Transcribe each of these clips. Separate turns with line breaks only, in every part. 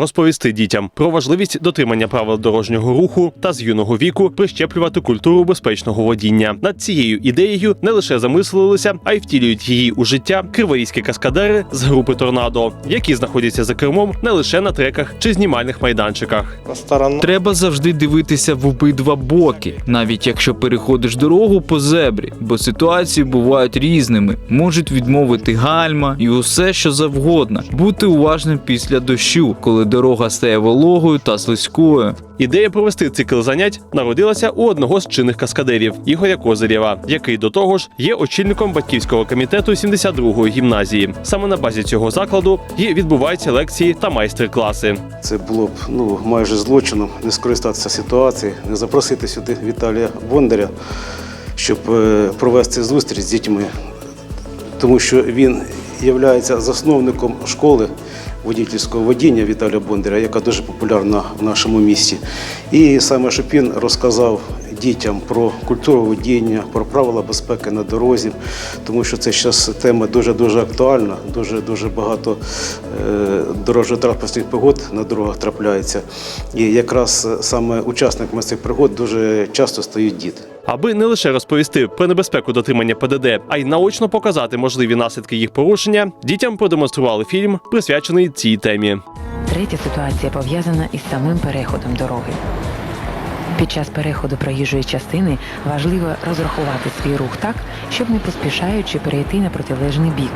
розповісти дітям про важливість дотримання правил дорожнього руху та з юного віку прищеплювати культуру безпечного водіння. Над цією ідеєю не лише замислилися, а й втілюють її у життя криворізькі каскадери з групи Торнадо, які знаходяться за кермом не лише на треках чи знімальних майданчиках.
Треба завжди дивитися в обидва боки, навіть якщо переходиш дорогу по зебрі, бо ситуації бувають різними, можуть відмовити гальма і усе, що завгодно. Бути уважним після дощу, коли дорога стає вологою та слизькою.
Ідея провести цикл занять народилася у одного з чинних каскадерів Ігоря Козирєва, який до того ж є очільником батьківського комітету 72-ї гімназії. Саме на базі цього закладу і відбуваються лекції та майстер-класи.
Це було б ну, майже злочином не скористатися ситуацією, не запросити сюди Віталія Бондаря, щоб е, провести зустріч з дітьми, тому що він є засновником школи водительського водіння Віталія Бондаря, яка дуже популярна в нашому місті. І саме щоб він розказав дітям про культуру водіння, про правила безпеки на дорозі, тому що це зараз тема дуже дуже актуальна. Дуже дуже багато е, дорожньо-транспортних пригод на дорогах трапляється. І якраз е, саме учасниками цих пригод дуже часто стають діти.
Аби не лише розповісти про небезпеку дотримання ПДД, а й наочно показати можливі наслідки їх порушення, дітям продемонстрували фільм, присвячений цій темі.
Третя ситуація пов'язана із самим переходом дороги. Під час переходу проїжджої частини важливо розрахувати свій рух так, щоб не поспішаючи перейти на протилежний бік.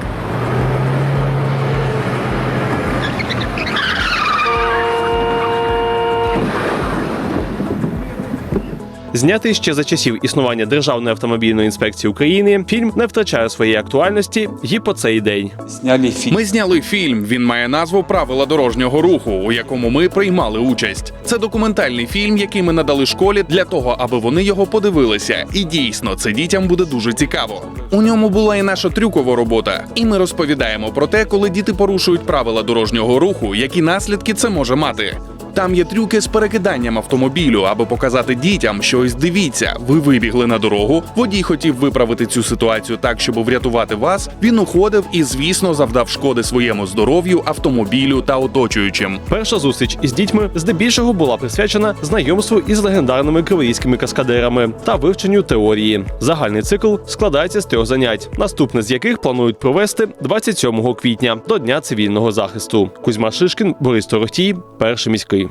Знятий ще за часів існування Державної автомобільної інспекції України, фільм не втрачає своєї актуальності і по цей день.
Сняли фильм.
Ми зняли фільм. Він має назву Правила дорожнього руху, у якому ми приймали участь. Це документальний фільм, який ми надали школі для того, аби вони його подивилися. І дійсно, це дітям буде дуже цікаво. У ньому була і наша трюкова робота. І ми розповідаємо про те, коли діти порушують правила дорожнього руху, які наслідки це може мати. Там є трюки з перекиданням автомобілю, аби показати дітям, що ось дивіться, ви вибігли на дорогу. Водій хотів виправити цю ситуацію так, щоб врятувати вас. Він уходив і, звісно, завдав шкоди своєму здоров'ю, автомобілю та оточуючим.
Перша зустріч із дітьми здебільшого була присвячена знайомству із легендарними криворізькими каскадерами та вивченню теорії. Загальний цикл складається з трьох занять, наступне з яких планують провести 27 квітня до Дня цивільного захисту. Кузьма Шишкін, Борис Торохтій, перший міський.